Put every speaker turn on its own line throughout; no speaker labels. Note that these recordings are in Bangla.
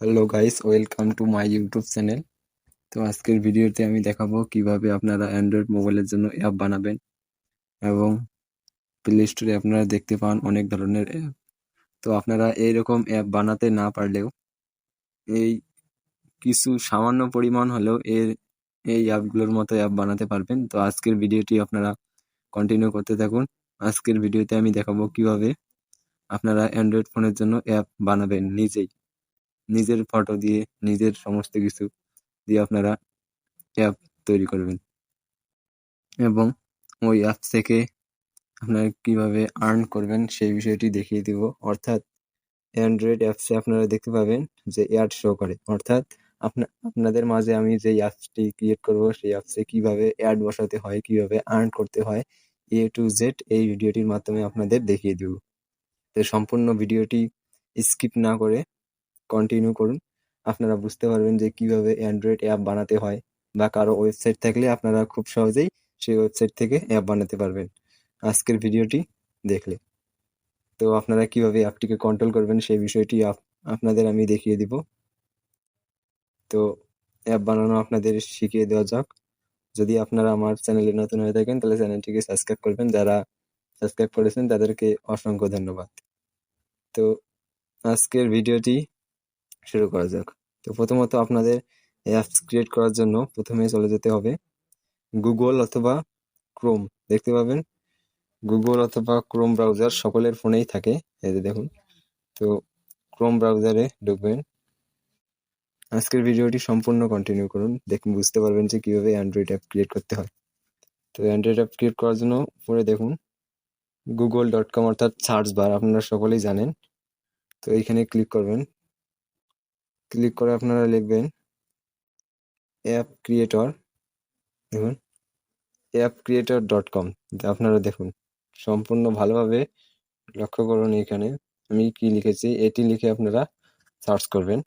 Hello guys welcome to my YouTube channel তো আজকের ভিডিওতে আমি দেখাবো কীভাবে আপনারা অ্যান্ড্রয়েড মোবাইলের জন্য অ্যাপ বানাবেন এবং প্লে স্টোরে আপনারা দেখতে পান অনেক ধরনের অ্যাপ তো আপনারা এইরকম অ্যাপ বানাতে না পারলেও এই কিছু সামান্য পরিমাণ হলেও এর, এই অ্যাপগুলোর মতো অ্যাপ বানাতে পারবেন। তো আজকের ভিডিওটি আপনারা কন্টিনিউ করতে থাকুন। আজকের ভিডিওতে আমি দেখাবো কীভাবে আপনারা অ্যান্ড্রয়েড ফোনের জন্য অ্যাপ বানাবেন নিজেই। নিজের ফটো দিয়ে, নিজের সমস্ত কিছু দিয়ে আপনারা অ্যাপ তৈরি করবেন। এবং ওই অ্যাপ থেকে আপনারা কীভাবে আর্ন করবেন সেই বিষয়টি দেখিয়ে দিব। অর্থাৎ অ্যান্ড্রয়েড অ্যাপসে আপনারা দেখতে পাবেন যে অ্যাড শো করে। অর্থাৎ আপনা আপনাদের মাঝে আমি যে অ্যাপসটি ক্রিয়েট করব, সেই অ্যাপসে কীভাবে অ্যাড বসাতে হয়, কীভাবে আর্ন করতে হয় এ টু জেড এই ভিডিওটির মাধ্যমে আপনাদের দেখিয়ে দেব। তো সম্পূর্ণ ভিডিওটি স্কিপ না করে কন্টিনিউ করুন। আপনারা বুঝতে পারবেন যে কীভাবে অ্যান্ড্রয়েড অ্যাপ বানাতে হয় বা কারও ওয়েবসাইট থাকলে আপনারা খুব সহজেই সেই ওয়েবসাইট থেকে অ্যাপ বানাতে পারবেন। আজকের ভিডিওটি দেখলে। তো আপনারা কীভাবে অ্যাপটিকে কন্ট্রোল করবেন সেই বিষয়টি আপনাদের আমি দেখিয়ে দিব। তো অ্যাপ বানানো আপনাদের শিখিয়ে দেওয়া যাক। যদি আপনারা আমার চ্যানেলে নতুন হয়ে থাকেন, তাহলে চ্যানেলটিকে সাবস্ক্রাইব করবেন। যারা সাবস্ক্রাইব করেছেন, তাদেরকে অসংখ্য ধন্যবাদ। তো আজকের ভিডিওটি শুরু করা যাক। তো প্রথমত আপনাদের অ্যাপস ক্রিয়েট করার জন্য প্রথমে চলে যেতে হবে গুগল অথবা ক্রোম দেখতে পাবেন গুগল অথবা ক্রোম ব্রাউজার সকলের ফোনেই থাকে। এই দেখুন, তো ক্রোম ব্রাউজারে ঢুকবেন। আজকের ভিডিওটি সম্পূর্ণ কন্টিনিউ করুন। দেখুন বুঝতে পারবেন যে কীভাবে অ্যান্ড্রয়েড অ্যাপ ক্রিয়েট করতে হয়। তো অ্যান্ড্রয়েড অ্যাপ ক্রিয়েট করার জন্য পরে দেখুন গুগল ডট কম অর্থাৎ সার্চ বার আপনারা সকলেই জানেন। তো এইখানে ক্লিক করবেন। ক্লিক করে আপনারা লিখবেন অ্যাপ ক্রিয়েটর দেখুন অ্যাপ ক্রিয়েটর ডট কম আপনারা দেখুন, সম্পূর্ণ ভালোভাবে লক্ষ্য করুন এখানে। আমি কি লিখেছি? এটি লিখে আপনারা সার্চ করবেন।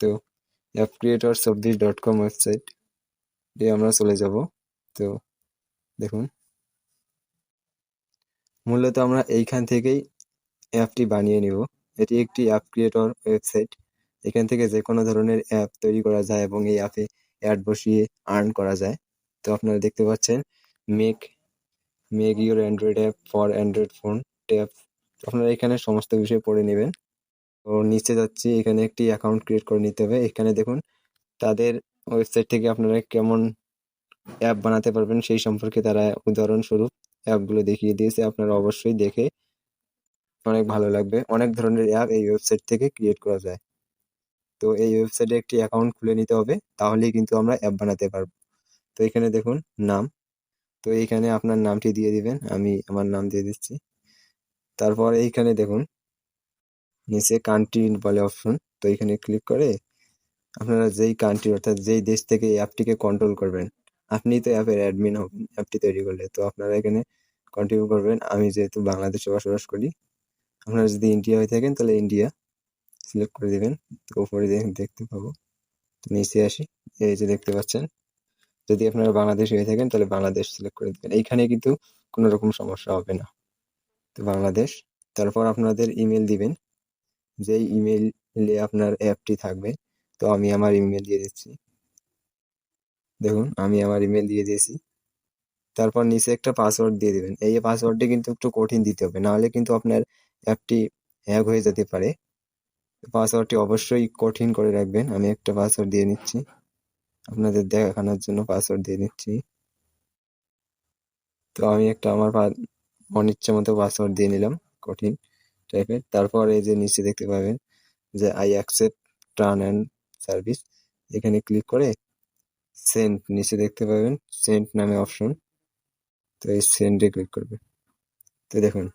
তো অ্যাপ ক্রিয়েটর চব্বিশ ডট কম ওয়েবসাইট দিয়ে আমরা চলে যাব। তো দেখুন, মূলত আমরা এইখান থেকেই অ্যাপটি বানিয়ে নিব। এটি একটি অ্যাপ ক্রিয়েটর ওয়েবসাইট এখান থেকে যে কোনো ধরনের অ্যাপ তৈরি করা যায় এবং এই অ্যাপে অ্যাড বসিয়ে আর্ন করা যায়। তো আপনারা দেখতে পাচ্ছেন make make your android app for android phone tap আপনারা এখানে সমস্ত বিষয় পড়ে নেবেন। তো নিচে যাচ্ছি, এখানে একটি অ্যাকাউন্ট ক্রিয়েট করে নিতে হবে। এখানে দেখুন, তাদের ওয়েবসাইট থেকে আপনারা কেমন অ্যাপ বানাতে পারবেন সেই সম্পর্কে তারা উদাহরণস্বরূপ অ্যাপগুলো দেখিয়ে দিয়েছে। আপনারা অবশ্যই দেখে অনেক ভালো লাগবে। অনেক ধরনের অ্যাপ এই ওয়েবসাইট থেকে ক্রিয়েট করা যায়। তো এই ওয়েবসাইটে একটি অ্যাকাউন্ট খুলে নিতে হবে, তাহলেই কিন্তু আমরা অ্যাপ বানাতে পারব। তো এখানে দেখুন, নাম। তো এইখানে আপনার নামটি দিয়ে দিবেন, আমি আমার নাম দিয়ে দিচ্ছি। তারপর এইখানে দেখুন, নিচে কান্ট্রি বলে অপশন তো এখানে ক্লিক করে আপনারা যেই কান্ট্রি অর্থাৎ যেই দেশ থেকে অ্যাপটিকে কন্ট্রোল করবেন আপনি তো অ্যাপের অ্যাডমিন হবেন অ্যাপটি তৈরি করলে। তো আপনারা এখানে কন্টিনিউ করবেন। আমি যেহেতু বাংলাদেশে বসবাস করি, আপনারা যদি ইন্ডিয়া হয়ে থাকেন, তাহলে ইন্ডিয়া সিলেক্ট করে দেবেন তো উপরে দেখতে পাবো। নিচে আসি, এই যে দেখতে পাচ্ছেন। যদি আপনারা বাংলাদেশ হয়ে থাকেন, তাহলে বাংলাদেশ সিলেক্ট করে দেবেন। এইখানে কিন্তু কোনো রকম সমস্যা হবে না। তো বাংলাদেশ, তারপর আপনাদের ইমেল দিবেন। যেই ইমেইলে আপনার অ্যাপটি থাকবে, তো আমি আমার ইমেল দিয়ে দিচ্ছি। দেখুন, আমি আমার ইমেল দিয়ে দিয়েছি। তারপর নিচে একটা পাসওয়ার্ড দিয়ে দিবেন। এই পাসওয়ার্ডটি কিন্তু একটু কঠিন দিতে হবে। নাহলে কিন্তু আপনার অ্যাপটি হ্যাক হয়ে যেতে পারে। পাসওয়ার্ডটি অবশ্যই কঠিন করে রাখবেন। আমি একটা পাসওয়ার্ড দিয়ে নিচ্ছি। আপনাদের দেখানোর জন্য পাসওয়ার্ড দিয়ে নিচ্ছি। তো আমি একটা আমার অনিচ্ছা মতো পাসওয়ার্ড দিয়ে নিলাম, কঠিন টাইপের তারপর এই যে নিচে দেখতে পাবেন যে I accept term and service এখানে ক্লিক করে সেন্ট নিচে দেখতে পাবেন সেন্ট নামে অপশন তো এই সেন্টে ক্লিক করবে। তো দেখুন,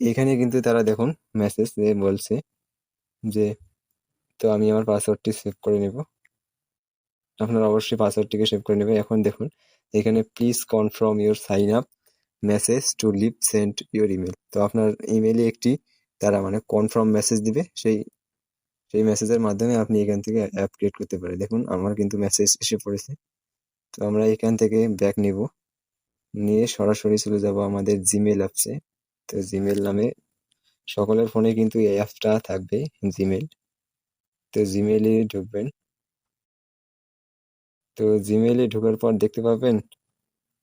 এখানে কিন্তু তারা দেখুন মেসেজ বলছে যে, তো আমি আমার পাসওয়ার্ডটি সেভ করে নেব। আপনারা অবশ্যই পাসওয়ার্ডটিকে সেভ করে নেবেন। এখন দেখুন, এখানে please confirm your sign up message to leave send your email তো আপনার ইমেলে একটি, তারা মানে কনফার্ম মেসেজ দিবে। সেই সেই মেসেজের মাধ্যমে আপনি এখান থেকে অ্যাপ ক্রিয়েট করতে পারেন। দেখুন, আমার কিন্তু মেসেজ এসে পড়েছে। তো আমরা এখান থেকে ব্যাক নিব। নিয়ে সরাসরি চলে যাব আমাদের জিমেল অ্যাপসে তো জিমেল নামে সকলের ফোনে কিন্তু এই অ্যাপটা থাকবে জিমেল তো জিমেইলে ঢুকবেন। তো জিমেইলে ঢোকার পর দেখতে পাবেন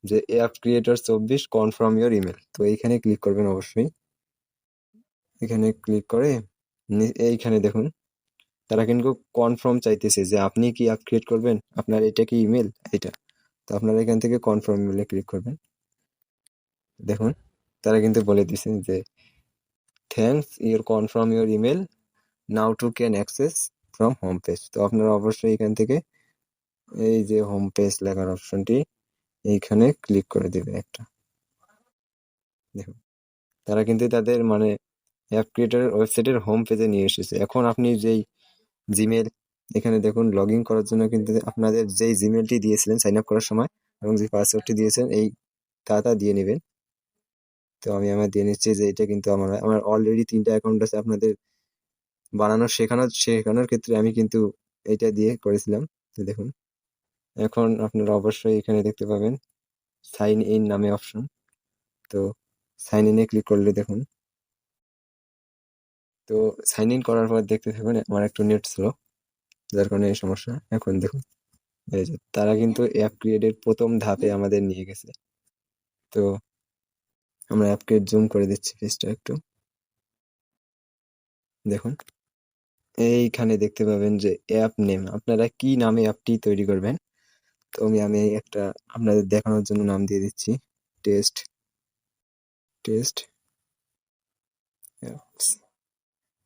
যে অ্যাপ ক্রিয়েটর চব্বিশ কনফার্ম ইওর ইমেল তো এইখানে ক্লিক করবেন অবশ্যই। এখানে ক্লিক করে এইখানে দেখুন, তারা কিন্তু কনফার্ম চাইতেছে যে আপনি কি অ্যাপ ক্রিয়েট করবেন? আপনার এটা কি ইমেল এটা। তো আপনারা এখান থেকে কনফার্ম ইমেলে ক্লিক করবেন। দেখুন, তারা কিন্তু বলে দিছে যে thanks your confirm your email now to can access from home page তো আপনারা অবশ্যই এখান থেকে এই যে হোম পেজ লেখার অপশনটি এইখানে ক্লিক করে দেবে একটা। দেখুন, তারা কিন্তু তাদের মানে অ্যাপ ক্রিয়েটারের ওয়েবসাইটের হোম পেজে নিয়ে এসেছে। এখন আপনি যেই জিমেল এখানে দেখুন লগ ইন করার জন্য কিন্তু আপনাদের যেই জিমেলটি দিয়েছিলেন সাইন আপ করার সময়, এবং যে পাসওয়ার্ডটি দিয়েছেন, এই তা দিয়ে নেবেন। তো আমি আমার দিয়ে নিচ্ছি যে এটা কিন্তু আমার আমার অলরেডি তিনটা অ্যাকাউন্ট আছে আপনাদের বানানোর, শেখানোর শেখানোর ক্ষেত্রে আমি কিন্তু এটা দিয়ে করেছিলাম। তো দেখুন, এখন আপনারা অবশ্যই এখানে দেখতে পাবেন সাইন ইন নামে অপশন তো সাইন ইনে ক্লিক করলে দেখুন, তো সাইন ইন করার পর দেখতে থাকুন, আমার একটু নেট স্লো যার কারণে এই সমস্যা। এখন দেখুন তারা কিন্তু অ্যাপ ক্রিয়েটের প্রথম ধাপে আমাদের নিয়ে গেছে। তো আমরা অ্যাপকে জুম করে দিচ্ছি পেজটা একটু। দেখুন। এইখানে দেখতে পাবেন যে অ্যাপ নেম আপনারা কি নামে অ্যাপটি তৈরি করবেন? তো আমি আমি একটা আপনাদের দেখানোর জন্য নাম দিয়ে দিচ্ছি। টেস্ট টেস্ট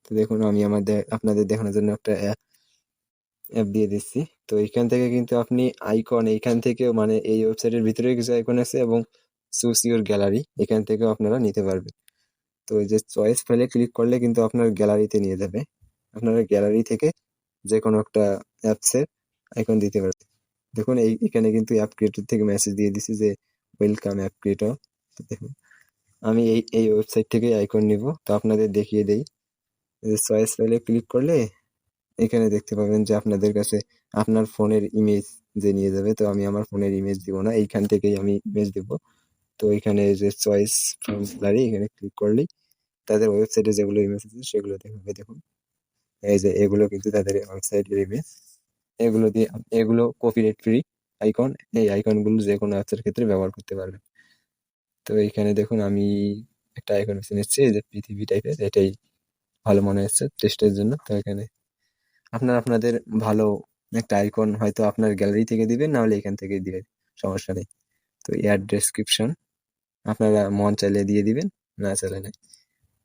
তো দেখুন, আমি আমাদের আপনাদের দেখানোর জন্য একটা অ্যাপ অ্যাপ দিয়ে দিচ্ছি। তো এখান থেকে কিন্তু আপনি আইকন এইখান থেকেও মানে এই ওয়েবসাইটের ভিতরে কিছু আইকন আছে এবং চুজ ইউর গ্যালারি এখান থেকেও আপনারা নিতে পারবেন। তো এই যে চয়েস ফাইলে ক্লিক করলে কিন্তু আপনার গ্যালারিতে নিয়ে যাবে। আপনারা গ্যালারি থেকে যে কোনো একটা অ্যাপসের আইকন দিতে পারবেন। দেখুন, এই এখানে কিন্তু অ্যাপ ক্রিয়েটর থেকে মেসেজ দিয়ে দিছি যে ওয়েলকাম অ্যাপ ক্রিয়েটর দেখুন, আমি এই এই ওয়েবসাইট থেকে আইকন নিব। তো আপনাদের দেখিয়ে দেই। চয়েস ফাইলে ক্লিক করলে এখানে দেখতে পাবেন যে আপনাদের কাছে আপনার ফোনের ইমেজ যে নিয়ে যাবে, তো আমি আমার ফোনের ইমেজ দিব না। এইখান থেকেই আমি ইমেজ দিব। তো এখানে যে চয়েস ফ্রম গ্যালারি এখানে ক্লিক করলেই তাদের ওয়েবসাইটে যেগুলো ইমেজ আছে সেগুলো দেখাবে। দেখুন এই যে এগুলো কিন্তু তাদের ওয়েবসাইটের ইমেজ এগুলো দিয়ে এগুলো কপিরাইট ফ্রি আইকন এই আইকনগুলো যে কোনো অ্যাপসের ক্ষেত্রে ব্যবহার করতে পারবেন। তো এইখানে দেখুন আমি একটা আইকন বেছে নিচ্ছি এই যে পৃথিবী টাইপের এটাই ভালো মনে হচ্ছে টেস্টের জন্য। তো এখানে আপনার আপনাদের ভালো একটা আইকন হয়তো আপনার গ্যালারি থেকে দিবেন নাহলে এখান থেকে দিবেন সমস্যা নেই। তো এয়ার ডেসক্রিপশন আপনারা মন চাইলে দিয়ে দিবেন, না চাইলে নাই।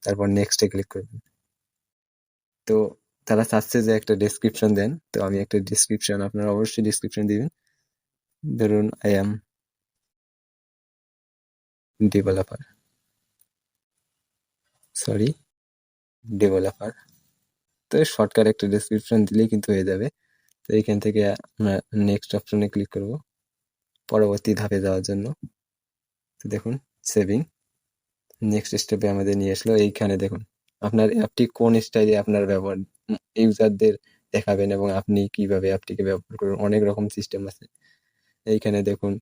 তারপর নেক্সটে ক্লিক করবেন। তো তারা চাচ্ছে যে একটা ডেসক্রিপশন দেন। তো আমি একটা ডেসক্রিপশন আপনারা অবশ্যই ডেসক্রিপশন দিবেন। ধরুন I am developer sorry developer তো শর্টকাট একটা ডেসক্রিপশন দিলেই কিন্তু হয়ে যাবে। তো এইখান থেকে আমরা নেক্সট অপশনে ক্লিক করব। পরবর্তী ধাপে যাওয়ার জন্য। তো দেখুন সেভিং নেক্সট স্টেপে আমাদের নিয়ে আসলো এইখানে দেখুন। আপনার অ্যাপটি কোন স্টাইলে আপনার ব্যবহার ইউজারদের দেখাবেন এবং আপনি কীভাবে অ্যাপটিকে ব্যবহার করবেন। অনেক রকম সিস্টেম আছে। এইখানে দেখুন,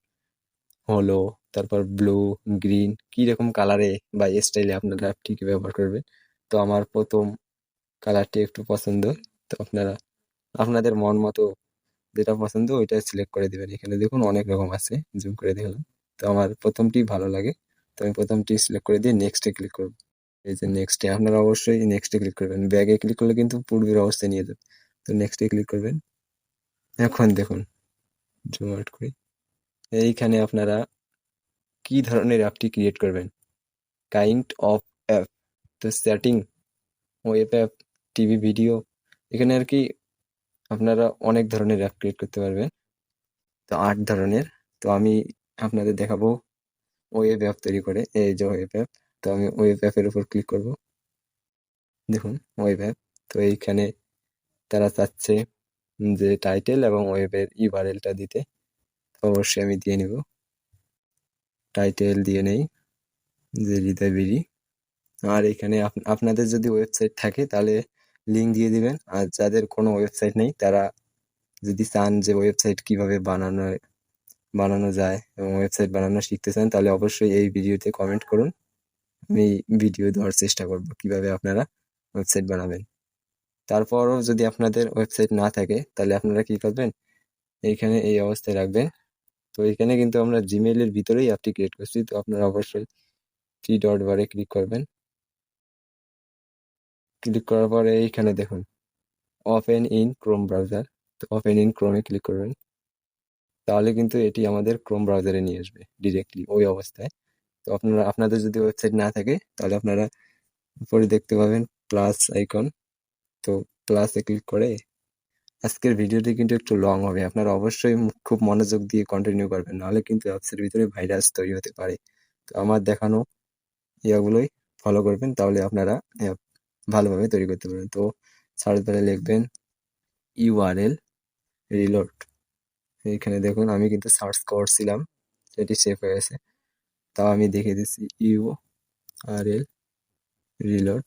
হলো, তারপর ব্লু গ্রিন কি রকম কালারে বা স্টাইলে আপনারা অ্যাপটিকে ব্যবহার করবেন। তো আমার প্রথম কালারটি একটু পছন্দ। তো আপনারা আপনাদের মন মতো যেটা পছন্দ ওইটা সিলেক্ট করে দিবেন। এখানে দেখুন অনেক রকম আছে। জুম করে দেখলাম। তো আমার প্রথমটি ভালো লাগে। তো আমি প্রথমটি সিলেক্ট করে দিয়ে নেক্সটে ক্লিক করব। এই যে নেক্সটে আপনারা অবশ্যই নেক্সটে ক্লিক করবেন। ব্যাগে ক্লিক করলে কিন্তু পূর্বের অবস্থায় নিয়ে যাবে। তো নেক্সটে ক্লিক করবেন। এখন দেখুন জুম আউট করি। এইখানে আপনারা কি ধরনের অ্যাপটি ক্রিয়েট করবেন? কাইন্ড অফ অ্যাপ তো setting web app TV video এখানে আর কি আপনারা অনেক ধরনের অ্যাপ ক্রিয়েট করতে পারবেন। তো আট ধরনের। তো আমি আপনাদের দেখাবো ওয়েব অ্যাপ তৈরি করে, এই যে ওয়েব অ্যাপ তো আমি ওয়েব অ্যাপের উপর ক্লিক করব। দেখুন ওয়েব অ্যাপ তো এইখানে তারা চাচ্ছে যে টাইটেল এবং ওয়েবের ইউআরএলটা দিতে অবশ্যই আমি দিয়ে নেব। টাইটেল দিয়ে নেই, যে হৃদয় বিড়ি। আর এখানে আপ- আপনাদের যদি ওয়েবসাইট থাকে, তাহলে লিঙ্ক দিয়ে দিবেন। আর যাদের কোনো ওয়েবসাইট নেই, তারা যদি চান যে ওয়েবসাইট কীভাবে বানানো বানানো যায় এবং ওয়েবসাইট বানানো শিখতে চান তাহলে অবশ্যই এই ভিডিওতে কমেন্ট করুন। আমি ভিডিও দেওয়ার চেষ্টা করব কীভাবে আপনারা ওয়েবসাইট বানাবেন। তারপরও যদি আপনাদের ওয়েবসাইট না থাকে, তাহলে আপনারা কি করবেন? এইখানে এই অবস্থায় রাখবেন। তো এখানে কিন্তু আমরা জিমেইলের ভিতরেই অ্যাপটি ক্রিয়েট করছি। তো আপনারা অবশ্যই থ্রি ডট বারে ক্লিক করবেন। ক্লিক করার পরে এইখানে দেখুন ওপেন ইন ক্রোম ব্রাউজার তো ওপেন ইন ক্রোমে ক্লিক করবেন। তাহলে কিন্তু এটি আমাদের ক্রোম ব্রাউজারে নিয়ে আসবে ডিরেক্টলি ওই অবস্থায়। তো আপনারা, আপনাদের যদি ওয়েবসাইট না থাকে, তাহলে আপনারা উপরে দেখতে পাবেন প্লাস আইকন তো প্লাসে ক্লিক করে আজকের ভিডিওটি কিন্তু একটু লং হবে। আপনারা অবশ্যই খুব মনোযোগ দিয়ে কন্টিনিউ করবেন, নাহলে কিন্তু অ্যাপসের ভিতরে ভাইরাস তৈরি হতে পারে। তো আমার দেখানো ইয়াগুলোই ফলো করবেন, তাহলে আপনারা অ্যাপ ভালোভাবে তৈরি করতে পারবেন। তো সার্চ বারে লিখবেন ইউআরএল রিলোড এইখানে দেখুন আমি কিন্তু সার্চ করছিলাম, সেটি সেভ হয়ে গেছে। তাও আমি দেখে দিচ্ছি U R L reload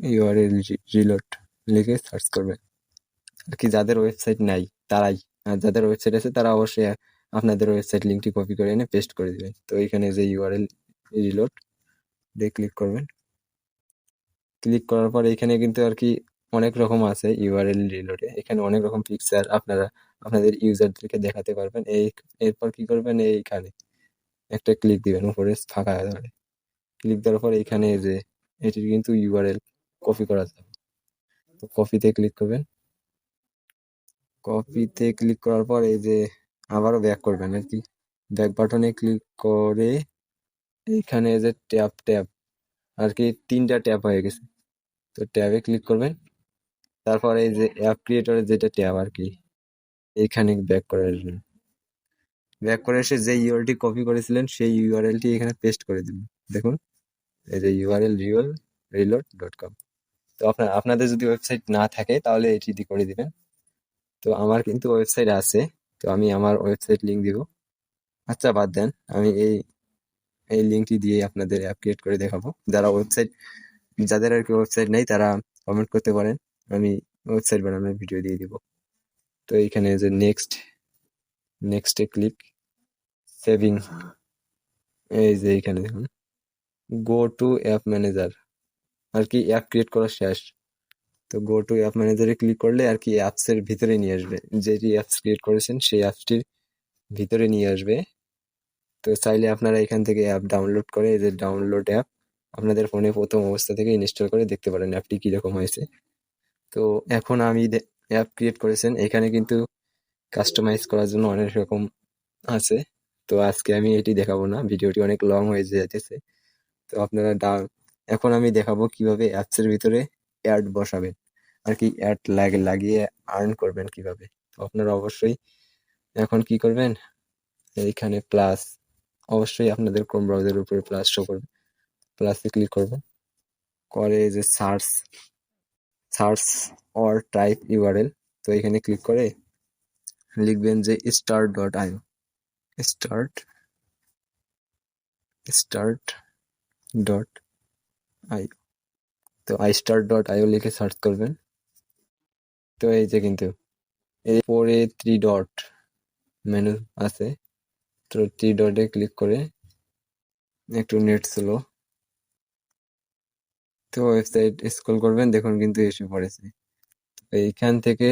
URL reload লিখে সার্চ করবেন। আর কি যাদের ওয়েবসাইট নাই, তারাই। আর যাদের ওয়েবসাইট আছে, তারা অবশ্যই আপনাদের ওয়েবসাইট লিঙ্কটি কপি করে এনে পেস্ট করে দেবেন। তো এখানে যে ইউআরএল রিলোড দিয়ে ক্লিক করবেন। ক্লিক করার পর এখানে কিন্তু আর কি অনেক রকম আছে ইউআরএল রিলোডে এখানে অনেক রকম পিকচার আপনারা, আপনাদের ইউজারদেরকে দেখাতে পারবেন। এই, এরপর কি করবেন? এইখানে একটা ক্লিক দিবেন, উপরে ফাঁকা ধরে ক্লিক দেওয়ার পর এইখানে যে এটির কিন্তু ইউআরএল কপি করা যাবে। তো কপিতে ক্লিক করবেন। কপিতে ক্লিক করার পর এই যে আবারও ব্যাক করবেন আর কি। ব্যাক বাটনে ক্লিক করে এইখানে যে ট্যাপ ট্যাব আর কি তিনটা ট্যাপ হয়ে গেছে। তো ট্যাবে ক্লিক করবেন। তারপর এই যে অ্যাপ ক্রিয়েটরের যেটা ট্যাব আর কি, এইখানে ব্যাক করে আসবেন ব্যাক করে এসে যে ইউআরটি কপি করেছিলেন, সেই ইউআরএলটি এখানে পেস্ট করে দিবেন দেখুন, এই যে ইউআরএল রিওল রিলোড ডট কম তো আপনার, আপনাদের যদি ওয়েবসাইট না থাকে, তাহলে এটি দিয়ে করে দিবেন। তো আমার কিন্তু ওয়েবসাইট আছে, তো আমি আমার ওয়েবসাইট লিঙ্ক দিব। আচ্ছা বাদ দেন, আমি এই এই লিঙ্কটি দিয়ে আপনাদের অ্যাপ ক্রিয়েট করে দেখাবো। যারা ওয়েবসাইট যাদের আর কি ওয়েবসাইট নেই, তারা কমেন্ট করতে পারেন। আমি ওয়েবসাইট বানানোর ভিডিও দিয়ে দিব। তো এইখানে যে নেক্সট নেক্সটে ক্লিক সেভিং এই যে এইখানে দেখুন গো টু অ্যাপ ম্যানেজার আর কি অ্যাপ ক্রিয়েট করা শেষ। তো গো টু অ্যাপ ম্যানেজারে ক্লিক করলে আর কি অ্যাপসের ভিতরে নিয়ে আসবে। যেটি অ্যাপস ক্রিয়েট করেছেন, সেই অ্যাপসটির ভিতরে নিয়ে আসবে। তো চাইলে আপনারা এখান থেকে অ্যাপ ডাউনলোড করে, এই যে ডাউনলোড অ্যাপ আপনাদের ফোনে প্রথম অবস্থা থেকে ইনস্টল করে দেখতে পারেন অ্যাপটি কীরকম হয়েছে। তো এখন আমি অ্যাপ ক্রিয়েট করেছেন। এখানে কিন্তু কাস্টমাইজ করার জন্য অনেক রকম আছে। তো আজকে আমি এটি দেখাবো না। ভিডিওটি অনেক লং হয়ে যেতেছে তো আপনারা এখন আমি দেখাবো কীভাবে অ্যাপসের ভিতরে অ্যাড বসাবেন। আর কি অ্যাড লাগে লাগিয়ে আর্ন করবেন কীভাবে। তো আপনারা অবশ্যই এখন কি করবেন? এইখানে প্লাস অবশ্যই আপনাদের ক্রোম ব্রাউজারের উপরে প্লাস শো করবে প্লাসে ক্লিক করবেন। করে যে search search or type URL. তো এখানে ক্লিক করে লিখবেন যে start dot I O. Start start dot I তো I start dot I O লিখে সার্চ করবেন। তো এই যে কিন্তু এই পরে থ্রি ডট মেনু আছে। তো থ্রি ডটে ক্লিক করে একটু নেট স্লো তো ওয়েবসাইট স্ক্রল করবেন, দেখুন কিন্তু এসে পড়েছে। এইখান থেকে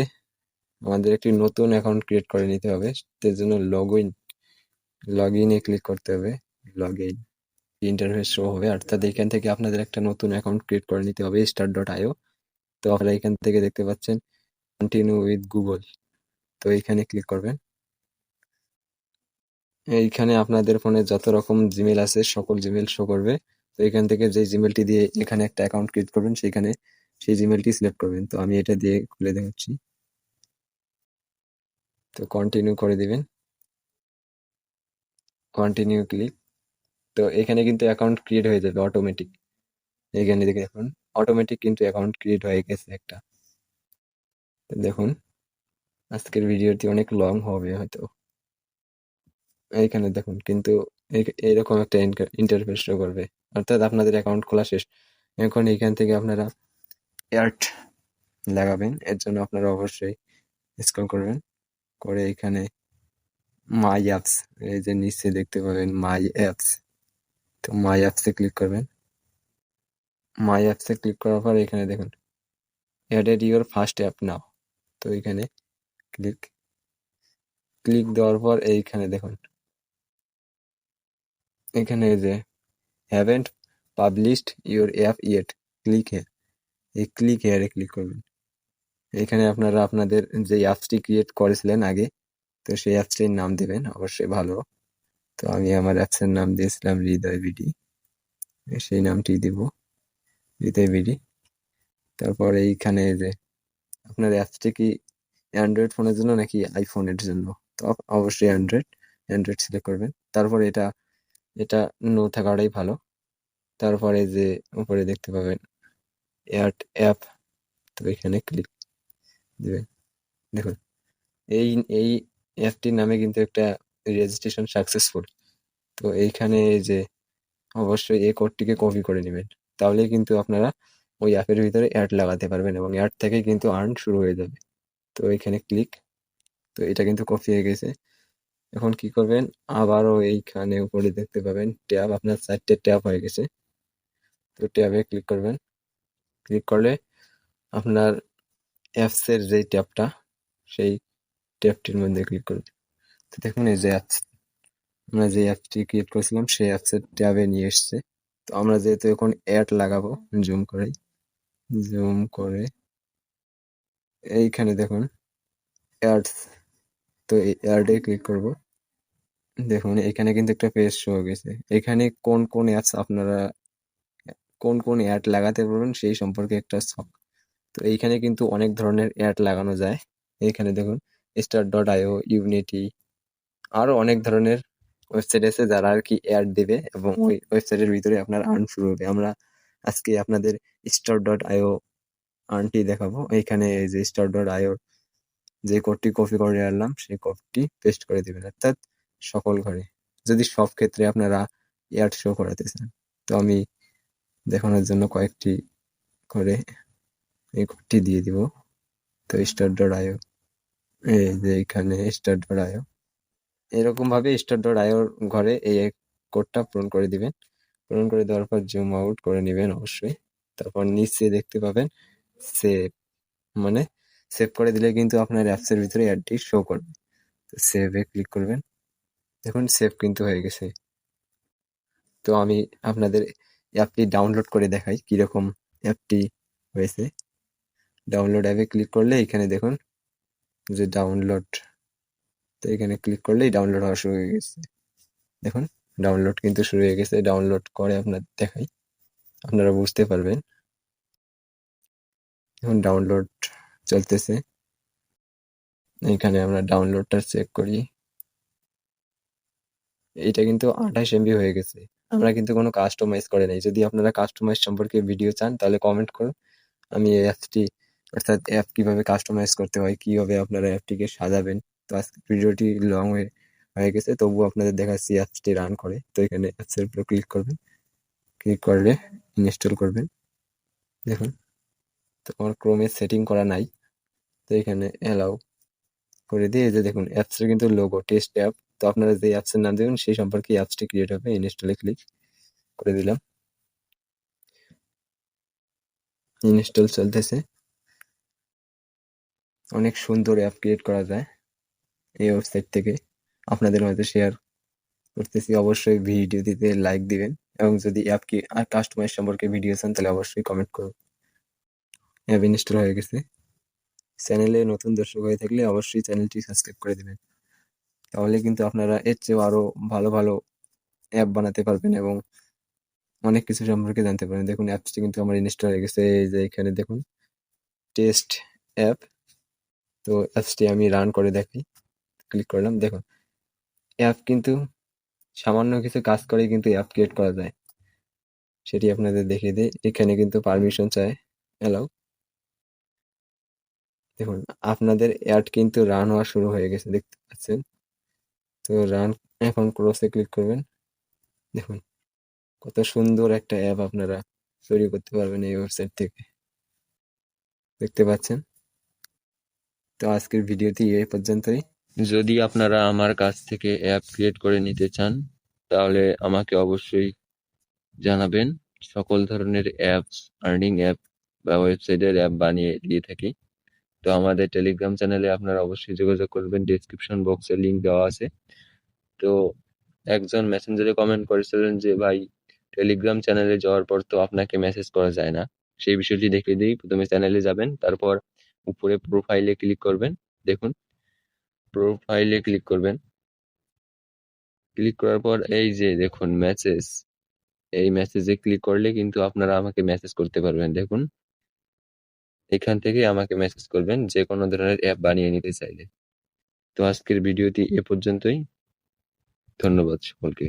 আমাদের একটি নতুন অ্যাকাউন্ট ক্রিয়েট করে নিতে হবে, তার জন্য লগ ইন লগ ইনে ক্লিক করতে হবে লগ ইন ইন্টারফেস শো হবে। অর্থাৎ এখান থেকে আপনাদের একটা নতুন অ্যাকাউন্ট ক্রিয়েট করে নিতে হবে স্টার ডট আইও তো আপনারা এখান থেকে দেখতে পাচ্ছেন কন্টিনিউ উইথ গুগল তো এইখানে ক্লিক করবেন। এইখানে আপনাদের ফোনে যত রকম জিমেল আছে, সকল জিমেল শো করবে। তো এখান থেকে যে জিমেলটি দিয়ে এখানে একটা অ্যাকাউন্ট ক্রিয়েট করবেন, সেখানে সেই জিমেলটি সিলেক্ট করবেন। তো আমি এটা দিয়ে খুলে দেখাচ্ছি। তো কন্টিনিউ করে দিবেন। কন্টিনিউ ক্লিক তো এখানে কিন্তু অ্যাকাউন্ট ক্রিয়েট হয়ে যাবে অটোমেটিক এখানে দেখে দেখুন অটোমেটিক কিন্তু অ্যাকাউন্ট ক্রিয়েট হয়ে গেছে একটা। দেখুন, আজকের ভিডিওটি অনেক লং হবে হয়তো। এইখানে দেখুন, কিন্তু এইরকম একটা ইন্টারফেস করবে। অর্থাৎ আপনাদের অ্যাকাউন্ট খোলা শেষ। এখন এখান থেকে আপনারা অ্যাড লাগাবেন। এর জন্য আপনারা অবশ্যই স্ক্রল করবেন। করে এখানে মাই অ্যাপস এই যে নিচে দেখতে পাবেন মাই অ্যাপস তো মাই অ্যাপসে ক্লিক করবেন। মাই অ্যাপসে ক্লিক করার পর এখানে দেখুন added your first app now তো এখানে ক্লিক ক্লিক দেওয়ার পর এইখানে দেখুন, এখানে যে haven't published your app yet click here এই ক্লিক হেয়ারে ক্লিক করবেন। এখানে আপনারা আপনাদের যে অ্যাপসটি ক্রিয়েট করেছিলেন আগে, তো সেই অ্যাপসটির নাম দেবেন, অবশ্যই ভালো। তো আমি আমার অ্যাপসের নাম দিয়েছিলাম হৃদয় বিডি। সেই নামটি দিব, হৃদয় বিডি। তারপর এইখানে যে আপনার অ্যাপসটি কি অ্যান্ড্রয়েড ফোনের জন্য নাকি আইফোনের জন্য? তো অবশ্যই অ্যান্ড্রয়েড অ্যান্ড্রয়েড সিলেক্ট করবেন। তারপর এটা এটা নো থাকাটাই ভালো। তারপরে যে উপরে দেখতে পাবেন অ্যাড অ্যাপ তো এখানে ক্লিক দেবেন। দেখুন, এই এই অ্যাপটির নামে কিন্তু একটা রেজিস্ট্রেশন সাকসেসফুল তো এইখানে যে অবশ্যই এই কোডটিকে কপি করে নেবেন। তাহলে কিন্তু আপনারা ওই অ্যাপের ভিতরে অ্যাড লাগাতে পারবেন এবং অ্যাড থেকে কিন্তু আর্ন শুরু হয়ে যাবে। তো এখানে ক্লিক তো এটা কিন্তু কপি হয়ে গেছে। এখন কি করবেন? আবারও এইখানে উপরে দেখতে পাবেন ট্যাব, আপনার চারটে ট্যাব হয়ে গেছে। তো ট্যাবে ক্লিক করবেন। ক্লিক করলে আপনার অ্যাপসের যেই ট্যাবটা, সেই ট্যাবটির মধ্যে ক্লিক করবেন। তো দেখুন, এই যে অ্যাপস আমরা যে অ্যাপটি ক্রিয়েট করেছিলাম, সেই অ্যাপসের ট্যাবে নিয়ে এসছে। তো আমরা যেহেতু এখন অ্যাড লাগাবো জুম করে জুম করে, এইখানে দেখুন অ্যাডস তো এই অ্যাডে ক্লিক করব। দেখুন, এখানে কিন্তু একটা পেজ শো হয়ে গেছে। এখানে কোন কোন অ্যাপস আপনারা, কোন কোন অ্যাড লাগাতে পারবেন সেই সম্পর্কে একটা ছক তো এইখানে কিন্তু অনেক ধরনের অ্যাড লাগানো যায়। এইখানে দেখুন স্টার ডট আইও ইউনিটি আরও অনেক ধরনের ওয়েবসাইট আছে যারা আর কি অ্যাড দেবে এবং ওই ওয়েবসাইটের ভিতরে আপনার আর্ন শুরু হবে। আমরা আজকে আপনাদের স্টার ডট আইও আর্নটি দেখাবো। এইখানে এই যে স্টার ডট আইও যে কোডটি কপি করে আনলাম সেই কোডটি পেস্ট করে দিবেন, অর্থাৎ সকল ঘরে। যদি সব ক্ষেত্রে আপনারা অ্যাড শো করাতে চান তো আমি দেখানোর জন্য কয়েকটি করে এই কোডটি দিয়ে দিব। তো স্টার ডট আয়ো এই যে এখানে স্টার ডট আয়ো এরকম ভাবে স্টার ডট আইওর ঘরে এই কোডটা পূরণ করে দিবেন। পূরণ করে দেওয়ার পর জুম আউট করে নেবেন অবশ্যই। তারপর নিচে দেখতে পাবেন সেভ মানে সেভ করে দিলে কিন্তু আপনার অ্যাপসের ভিতরে অ্যাডটি শো করবে। তো সেভে ক্লিক করবেন। দেখুন সেভ কিন্তু হয়ে গেছে। তো আমি আপনাদের অ্যাপটি ডাউনলোড করে দেখাই কীরকম অ্যাপটি হয়েছে। ডাউনলোড অ্যাপে ক্লিক করলে এখানে দেখুন, যে ডাউনলোড তো এখানে ক্লিক করলেই ডাউনলোড হওয়া শুরু হয়ে গেছে। দেখুন ডাউনলোড কিন্তু শুরু হয়ে গেছে। ডাউনলোড করে আপনার দেখাই। আপনারা বুঝতে পারবেন। এখন ডাউনলোড চলতেছে। এখানে আমরা ডাউনলোডটা চেক করি। এটা কিন্তু আঠাশ এমবি হয়ে গেছে। আমরা কিন্তু কোনো কাস্টমাইজ করে নাই। যদি আপনারা কাস্টমাইজ সম্পর্কে ভিডিও চান তাহলে কমেন্ট করুন। আমি এই অ্যাপটি অর্থাৎ অ্যাপ কীভাবে কাস্টমাইজ করতে হয় কীভাবে আপনারা অ্যাপটিকে সাজাবেন। তো আজকে ভিডিওটি লং হয়ে হয়ে গেছে। তবুও আপনাদের দেখাচ্ছি অ্যাপসটি রান করে। তো এখানে অ্যাপসের উপরে ক্লিক করবেন। ক্লিক করলে ইনস্টল করবেন। দেখুন। তো আমার ক্রোমে সেটিং করা নাই। তো এখানে অ্যালাউ করে দিয়ে যে দেখুন অ্যাপসের কিন্তু লোগো টেস্ট অ্যাপ তো আপনারা যে অ্যাপসের নাম দেবেন, সেই সম্পর্কে অ্যাপসটি ক্রিয়েট হবে। ইনস্টলে ক্লিক করে দিলাম। ইনস্টল চলতেছে। অনেক সুন্দর অ্যাপ ক্রিয়েট করা যায় এই ওয়েবসাইট থেকে। আপনাদের মাঝে শেয়ার করতেছি। অবশ্যই ভিডিও দিতে লাইক দিবেন এবং যদি অ্যাপ কি আর কাস্টমাইজ সম্পর্কে ভিডিও চান, তাহলে অবশ্যই কমেন্ট করুন। অ্যাপ ইনস্টল হয়ে গেছে। চ্যানেলে নতুন দর্শক হয়ে থাকলে অবশ্যই চ্যানেলটি সাবস্ক্রাইব করে দেবেন। তাহলে কিন্তু আপনারা এর চেয়েও আরও ভালো ভালো অ্যাপ বানাতে পারবেন এবং অনেক কিছু সম্পর্কে জানতে পারেন দেখুন অ্যাপসটি কিন্তু আমার ইনস্টল হয়ে গেছে। এই যে এখানে দেখুন টেস্ট অ্যাপ তো অ্যাপসটি আমি রান করে দেখি। ক্লিক করলাম, দেখুন। অ্যাপ কিন্তু সামান্য কিছু কাজ করে কিন্তু অ্যাপ ক্রিয়েট করা যায়। সেটি আপনাদের দেখিয়ে দিই। এখানে কিন্তু পারমিশন চায় অ্যালাউ দেখুন, আপনাদের অ্যাড কিন্তু রান হওয়া শুরু হয়ে গেছে, দেখতে পাচ্ছেন? তো রান এখন ক্রসে ক্লিক করবেন। দেখুন, কত সুন্দর একটা অ্যাপ আপনারা তৈরি করতে পারবেন এই ওয়েবসাইট থেকে। দেখতে পাচ্ছেন? তো আজকের ভিডিওটি এই পর্যন্তই।
যদি আপনারা আমার কাছ থেকে অ্যাপ ক্রিয়েট করে নিতে চান, তাহলে আমাকে অবশ্যই জানাবেন। সকল ধরনের অ্যাপস, আর্নিং অ্যাপ বা ওয়েবসাইটের অ্যাপ বানিয়ে দিয়ে থাকি। তো আমাদের টেলিগ্রাম চ্যানেলে আপনারা অবশ্যই যোগাযোগ করবেন। ডেসক্রিপশন বক্সে লিংক দেওয়া আছে। তো একজন মেসেঞ্জারে কমেন্ট করেছিলেন যে, ভাই টেলিগ্রাম চ্যানেলে যাওয়ার পর তো আপনাকে মেসেজ করা যায় না। সেই বিষয়টি দেখে দিই। প্রথমে চ্যানেলে যাবেন, তারপর উপরে প্রোফাইলে ক্লিক করবেন। দেখুন প্রোফাইলে ক্লিক করবেন। ক্লিক করার পর এই যে দেখুন মেসেজ এই মেসেজে ক্লিক করলে কিন্তু আপনারা আমাকে মেসেজ করতে পারবেন। দেখুন এখান থেকে আমাকে মেসেজ করবেন যে কোনো ধরনের অ্যাপ বানিয়ে নিতে চাইলে। তো আজকের ভিডিওটি এ পর্যন্তই। ধন্যবাদ সকলকে।